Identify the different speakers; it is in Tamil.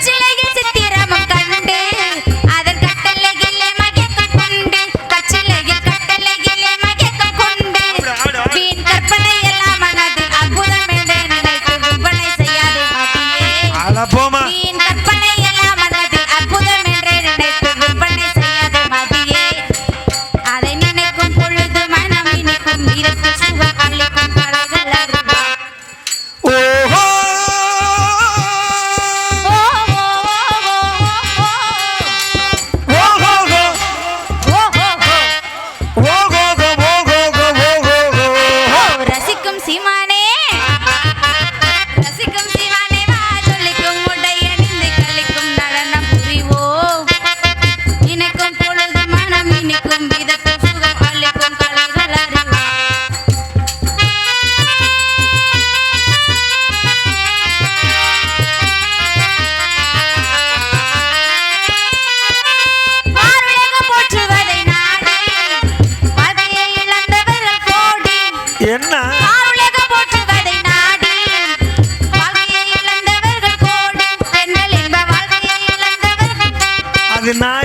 Speaker 1: চলে গেছে
Speaker 2: என்ன? அது நான்